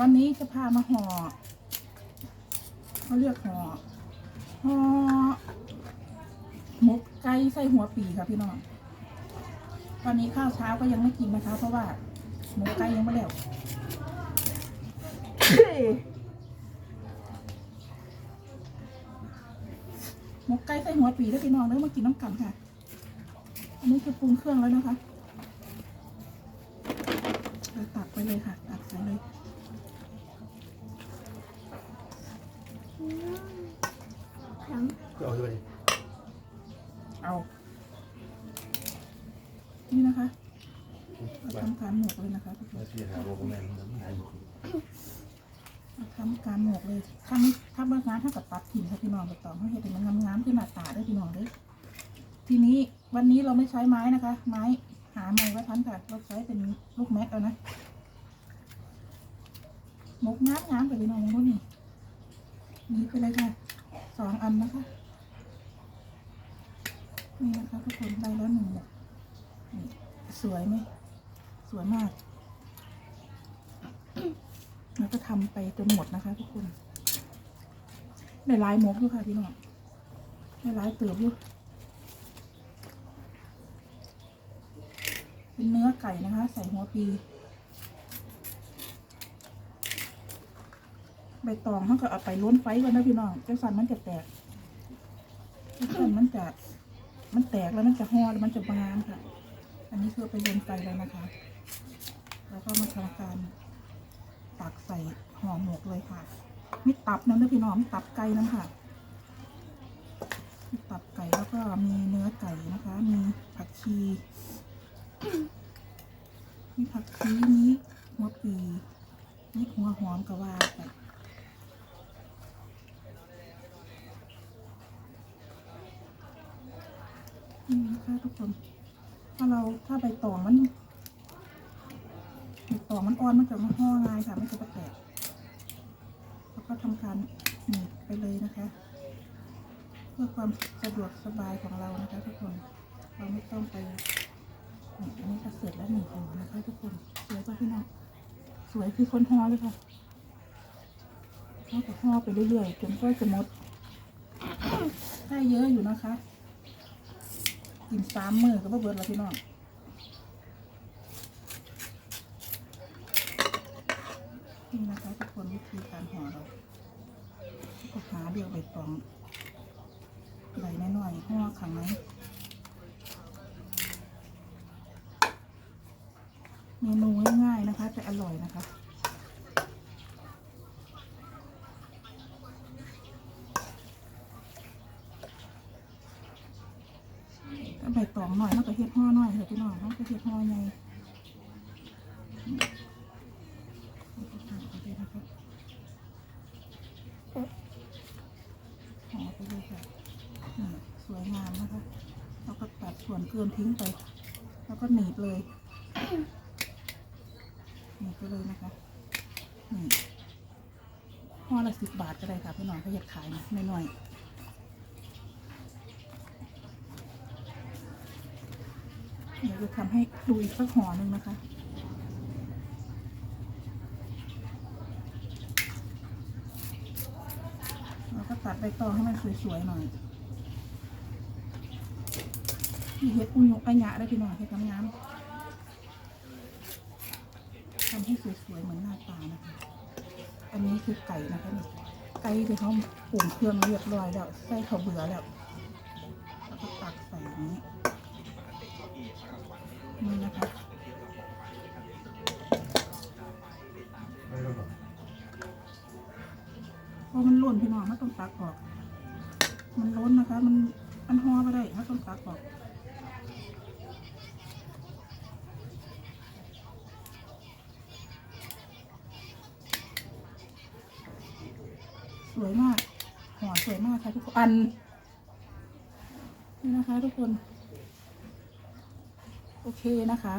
วันนี้จะพามาห่อเขาเรียกห่อห่อหมกไก่ใส่หัวปีค่ะพี่น้อง ตอนนี้ข้าวเช้าก็ยังไม่กินนะคะเพราะว่าหมกไก่ยังไม่แล้วหมกไก่ใส่หัวปีแล้วพี่น้องเด้อมากินน้ำกันค่ะ อันนี้คือปรุงเครื่องแล้วนะคะตักไปเลยค่ะ ตักใส่เลย ทั้ง เอาขึ้นมาดิเอา นี่นะคะเราทำการหมกเลยนะคะทุกคนมาที่หาโรงแรมน้ำหายหมดเราทำการหมกเลยถ้าไม่ถ้าเมื่องานถ้ากับตัดถิ่นค่ะพี่น้องไปต่อเขาเห็นแต่มันงามๆขึ้นหน้าตาด้วยพี่น้องเลยทีนี้วันนี้เราไม่ใช้ไม้นะคะ ไม้หาไม้ไว้ทันค่ะเราใช้เป็นลูกแม็กเอานะหมกงามงามๆกับพี่น้องอย่างนู้นนี่นี่ไปเลยค่ะสองอันนะคะ นี่นะคะทุกคนได้แล้วหนึ่งหมกนี่สวยไหมสวยมากแล้วก็ทำไปจนหมดนะคะทุกคนได้ลายมกด้วยค่ะพี่น้องได้ลายเติบด้วยเป็นเนื้อไก่นะคะ ใส่หัวปีใบตองเขาก็เอาไปล้นไฟก่อนนะพี่น้องจังสันมันจะแตกจังสันมันจะ มันแตกแล้วมันจะห่อแล้วมันจะบานค่ะ อันนี้คือเอไปล้นไฟแล้วนะคะ แล้วก็มาทำการตักใส่ห่อหมกเลยค่ะมีตับนั่นด้วยพี่น้องตับไก่นั่นค่ะมีตับไก่แล้วก็มีเนื้อไก่นะคะ มีผักชี มีผักชีมีหัวปีมีหัวหอมกระว่าไป นี่นะคะทุกคน ถ้าเราถ้าใบตองมันใบตองมันอ่อนมันจะมาห่อง่ายค่ะไม่จะแตกแล้วก็ทำการหนีบไปเลยนะคะ เพื่อความสะดวกสบายของเรานะคะ ทุกคนเราไม่ต้องไปนี่อันนี้ก็เสร็จแล้วหนึ่งห่อนะคะ ทุกคนสวยป่ะพี่น้องสวยคือคนห่อเลยค่ะเราจะห่อไปเรื่อยๆจนก็จะหมดได้เยอะอยู่นะคะ กินสามมือก็บ่เบิดแล้วพี่น้องนี่นะคะทุกคนวิธีการห่อเราก็หาเดียวใบตองใบน้อยๆห่อขังไหมเมนูง่ายๆนะคะ แต่อร่อยนะคะ ใบตองหน่อยเราก็เฮ็ดห่อหน่อยเถอะพี่น้องเราก็เฮ็ดห่อไงห่อไปเลยค่ะสวยงามนะคะแล้วก็ตัดส่วนเกินทิ้งไป แล้วก็หนีบเลยหนีบไปเลยนะคะห่อละสิบบาทก็ได้ค่ะพี่น้องถ้าอยากขายนะหน่อย เดี๋ยวจะทำให้ดูอีกสักห่อหนึ่งนะคะ เราก็ตัดใบตองให้มันสวยๆหน่อยมีเห็ดอุยกอัญญะได้พี่น้องเห็ดน้ำน้ำทำให้สวยๆเหมือนหน้าตานะคะ อันนี้คือไก่นะคะไก่ที่เขาปรุงเครื่องเรียบร้อยแล้ว ใส่ข้าวเบื่อแล้ว พราะมันล่นพี่น้องมันต้องตักออก มันล้นนะคะ มันมันห่อไปได้ถ้าต้องตักออกสวยมากห่อสวยมากค่ะทุกคนอันนี่นะคะ ทุกคน โอเคนะคะ